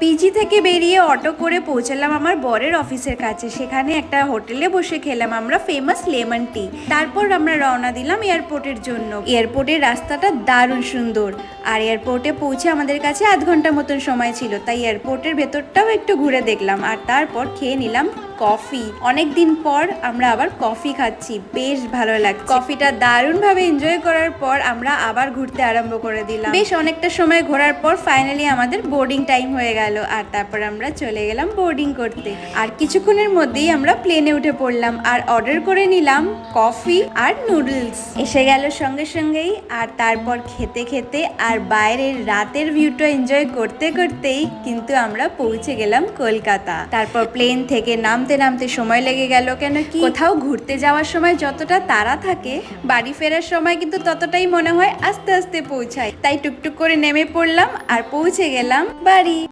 PG থেকে বেরিয়ে auto করে পৌঁছালাম আমার বরের অফিসের কাছে। সেখানে একটা হোটেলে বসে খেলাম আমরা ফেমাস লেমন টি তারপর আমরা রওনা দিলাম এয়ারপোর্টের জন্য। এয়ারপোর্টের রাস্তাটা দারুণ সুন্দর। আর এয়ারপোর্টে পৌঁছে আমাদের কাছে আধ ঘণ্টা মতন সময় ছিল। তাই এয়ারপোর্টের ভেতরটাও একটু ঘুরে দেখলাম। আর তারপর খেয়ে নিলাম কফি। অনেক দিন পর আমরা আবার কফি খাচ্ছি। বেশ ভালো লাগছে। কফিটা দারুণভাবে এনজয় করার পর আমরা আবার ঘুরতে আরম্ভ করে দিলাম। বেশ অনেকটা সময় ঘোরার পর ফাইনালি আমাদের বোর্ডিং টাইম হয়ে গেল। আর তারপর আমরা চলে গেলাম বোর্ডিং করতে। আর কিছুক্ষণের মধ্যেই আমরা প্লেনে উঠে পড়লাম। আর অর্ডার করে নিলাম কফি আর নুডলস এসে গেল সঙ্গে সঙ্গেই। আর তারপর খেতে খেতে আর বাইরের রাতের ভিউটা এনজয় করতে করতেই কিন্তু আমরা পৌঁছে গেলাম কলকাতা। তারপর প্লেন থেকে নামতে নামতে নামতে সময় লেগে গেল কেন কি? কোথাও ঘুরতে যাওয়ার সময় যতটা তাড়া থাকে, বাড়ি ফেরার সময় কিন্তু ততটাই মনে হয় আস্তে আস্তে পৌঁছায়। তাই টুকটুক করে নেমে পড়লাম আর পৌঁছে গেলাম বাড়ি।